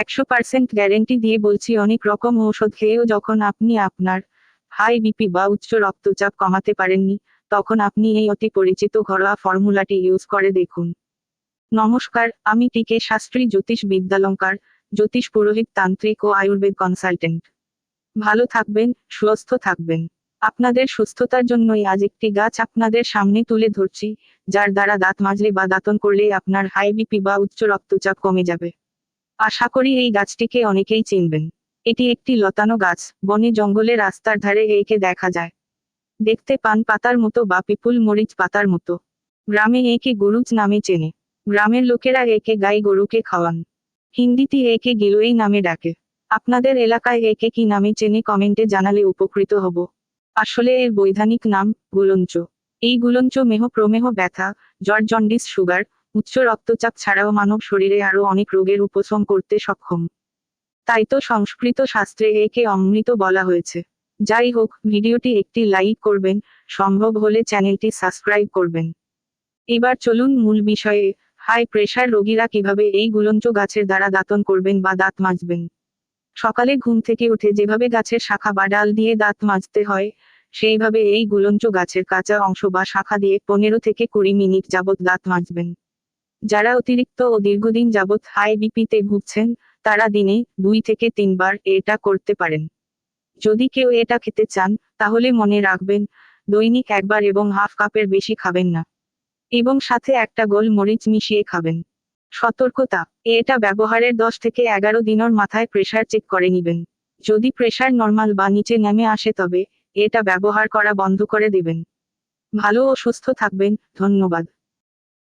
একশো percent guarantee দিয়ে বলছি, অনেক রকম ঔষধ খেয়েও যখন আপনি আপনার হাই বিপি বা উচ্চ রক্তচাপ কমাতে পারেননি, তখন আপনি এই অতি পরিচিত ঘরোয়া ফর্মুলাটি ইউজ করে দেখুন। নমস্কার, আমি টিকে শাস্ত্রী জ্যোতিষ বিদ্যালঙ্কার, জ্যোতিষ পুরোহিত তান্ত্রিক ও আয়ুর্বেদ কনসালটেন্ট ভালো থাকবেন, সুস্থ থাকবেন। আপনাদের সুস্থতার জন্যই আজ একটি গাছ আপনাদের সামনে তুলে ধরছি, যার দ্বারা দাঁত মাজলে বা দাঁতন করলে আপনার হাই বিপি বা উচ্চ রক্তচাপ কমে যাবে। আশা করি এই গাছটিকে অনেকেই চিনবেন। এটি একটি লতানো গাছ, বনে জঙ্গলে রাস্তার ধারে একে দেখা যায়। দেখতে পান পাতার মতো বা পিপুল মরিচ পাতার মতো। গ্রামে একে গরুজ নামে চেনে। গ্রামের লোকেরা একে গাই গরুকে খাওয়ান। হিন্দিতে একে গিলোই নামে ডাকে। আপনাদের এলাকায় একে কি নামে চেনে কমেন্টে জানালে উপকৃত হব। আসলে এর বৈধানিক নাম গুলঞ্চ। এই গুলঞ্চ মেহ প্রমেহ ব্যথা, জ্বর, জন্ডিস, সুগার উচ্চ রক্তচাপ ছাড়াও মানব শরীরে আরও অনেক রোগের উপশম করতে সক্ষম। তাই তো সংস্কৃত শাস্ত্রে একে অমৃত বলা হয়েছে। যাই হোক, ভিডিওটি একটি লাইক করবেন, সম্ভব হলে চ্যানেলটি সাবস্ক্রাইব করবেন। এবার চলুন মূল বিষয়ে, হাই প্রেশার রোগীরা কীভাবে এই গুলঞ্চ গাছের দ্বারা দাঁতন করবেন বা দাঁত মাজবেন? সকালে ঘুম থেকে উঠে যেভাবে গাছের শাখা বা ডাল দিয়ে দাঁত মাজতে হয়, সেইভাবে এই গুলঞ্চ গাছের কাঁচা অংশ বা শাখা দিয়ে পনেরো থেকে কুড়ি মিনিট যাবৎ দাঁত মাজবেন। যারা অতিরিক্ত ও দীর্ঘদিন যাবৎ হাই বিপিতে ভুগছেন, তারা দিনে দুই থেকে তিনবার এটা করতে পারেন। যদি কেউ এটা খেতে চান, তাহলে মনে রাখবেন, দৈনিক একবার এবং হাফ কাপের বেশি খাবেন না। এবং সাথে একটা গোল মরিচ মিশিয়ে খাবেন। সতর্কতা, এটা ব্যবহারের দশ থেকে এগারো দিনের মাথায় প্রেশার চেক করে নিবেন। যদি প্রেশার নর্মাল বা নিচে নেমে আসে তবে, এটা ব্যবহার করা বন্ধ করে দেবেন। ভালো ও সুস্থ থাকবেন, ধন্যবাদ।